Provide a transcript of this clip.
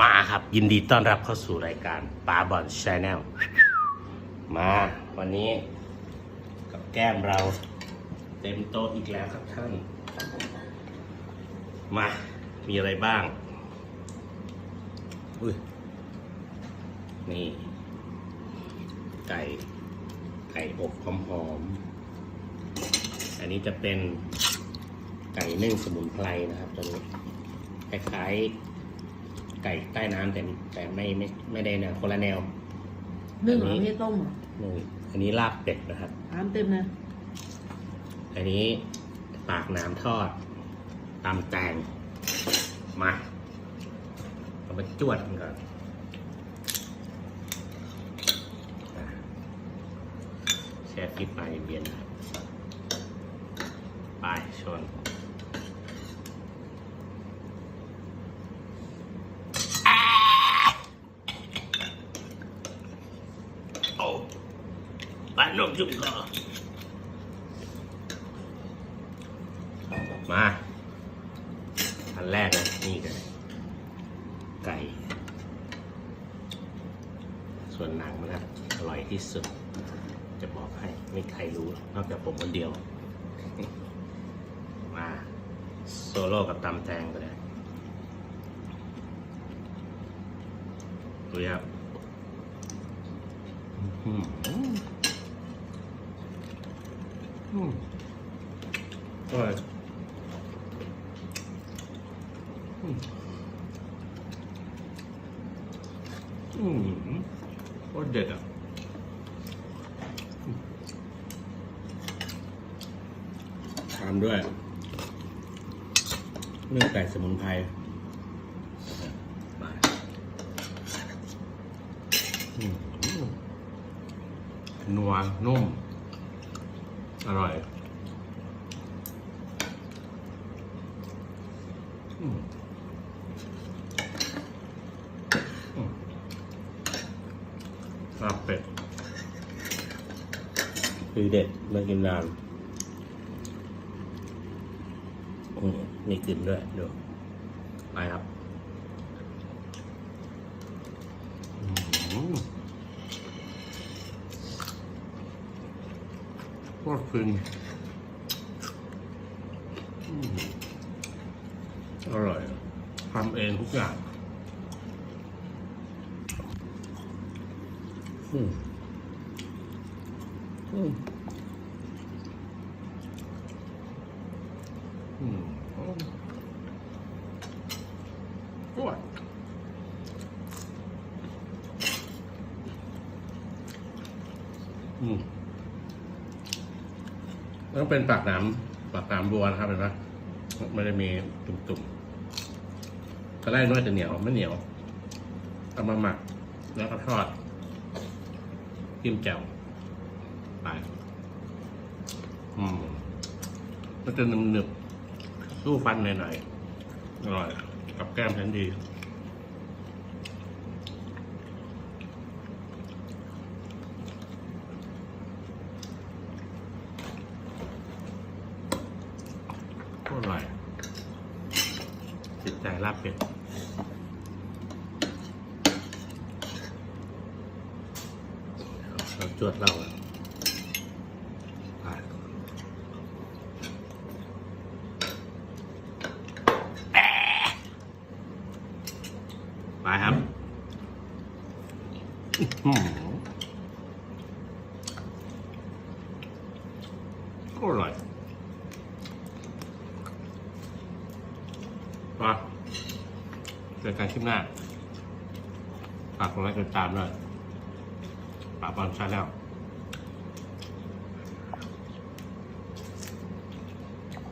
มาครับยินดีต้อนรับเข้าสู่รายการปาบอลชาแนลมาวันนี้ กับแก้มเรา เต็มโต๊ะอีกแล้วครับท่าน มามีอะไรบ้าง อุ้ย นี่ ไก่ ไก่อบหอมๆอันนี้จะเป็นไก่นึ่งสมุนไพรนะครับตัวนี้คล้ายๆ ไก่ใต้น้ำแต่แต่ไม่ไม่ไม่ได้แนวคนละแนว นึ่งเหรอัอนนี้ไม่ได้ต้มเหรอนี่อันนี้ลาบเป็ดนะครับ น้ำเต็มนะอันนี้ปากน้ำทอดตำแตงมาเรามาจวดกันก่อนอะแช่ฟิตไปเย็นนะครับไปชน บ้านนมชุ่มคอมา อันแรกนะ นี่กันไก่ ส่วนหนังมันนะอร่อยที่สุด จะบอกให้ไม่ใครรู้นอกจากผมคนเดียว มาโซโล่กับตำแตงก็ได้ดูครับ อืมอร่อยอืมอืมโคตรเด็ดอะตามด้วยเนื้อไก่สมุนไพรไปนัวนุ่ม อร่อยอืมลาบเป็ดคือเด็ดไม่กินนานอืมมีกลิ่นด้วยดูไปครับอืมโคตรฟินอร่อยทำเองทุกอย่างอืมอืมอืมอ้โอ้ยอืม ต้องเป็นปากน้ำปากน้ำบัวนะครับเห็นไหมไม่ได้มีตุ่มๆก็ได้น้อยจะเหนียวไม่เหนียวเอามาหมัก แล้วก็ทอดจิ้มแจ่วไปอืมมันจะหนึบหนึบๆสู้ฟันหน่อยๆอร่อย กับแก้มแทนดี โคตร อร่อยจิตใจลาบเป็ดเราจวดเราอะไปไปครับอื้อหือ ก็เจอกันคลิปหน้าฝากกดไลค์กดติดตามด้วยปากบอลชาแนล